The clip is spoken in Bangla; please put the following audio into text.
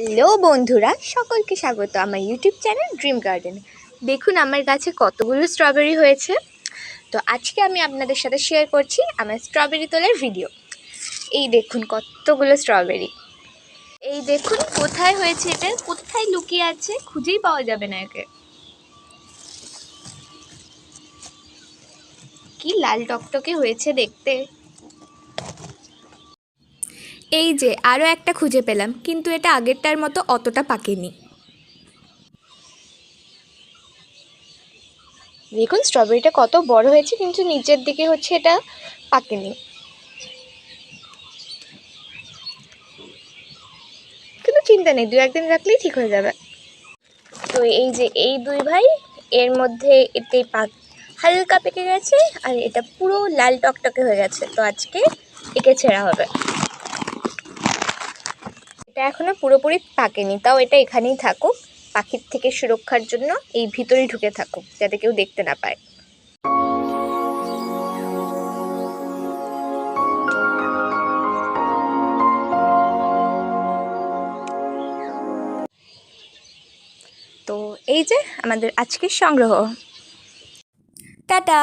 হ্যালো বন্ধুরা, সকলকে স্বাগত আমার ইউটিউব চ্যানেল ড্রিম গার্ডেন। দেখুন, আমার গাছে কতগুলো স্ট্রবেরি হয়েছে। তো আজকে আমি আপনাদের সাথে শেয়ার করছি আমার স্ট্রবেরি তোলার ভিডিও। এই দেখুন, কতগুলো স্ট্রবেরি। এই দেখুন, কোথায় হয়েছে এটা? কোথায় লুকিয়ে আছে? খুঁজেই পাওয়া যাবে না একে। কি লাল টকটকে হয়েছে দেখতে। এই যে আরও একটা খুঁজে পেলাম, কিন্তু এটা আগেরটার মতো অতটা পাকেনি। দেখুন স্ট্রবেরিটা কত বড় হয়েছে, কিন্তু নিচের দিকে হচ্ছে এটা পাকেনি। কিন্তু চিন্তা নেই দু একদিন রাখলেই ঠিক হয়ে যাবে। তো এই যে, এই দুই ভাই, এর মধ্যে এতে পাক, হালকা পেকে গেছে, আর এটা পুরো লাল টকটকে হয়ে গেছে। তো আজকে একে ছেঁড়া হবে। এটা এখনও পুরোপুরি পাকেনি, তাও এটা এখানেই থাকুক, পাখির থেকে সুরক্ষার জন্য এই ভিতরেই ঢুকে থাকুক, যাতে কেউ দেখতে না পায়। তো এই যে আমাদের আজকের সংগ্রহ। টাটা!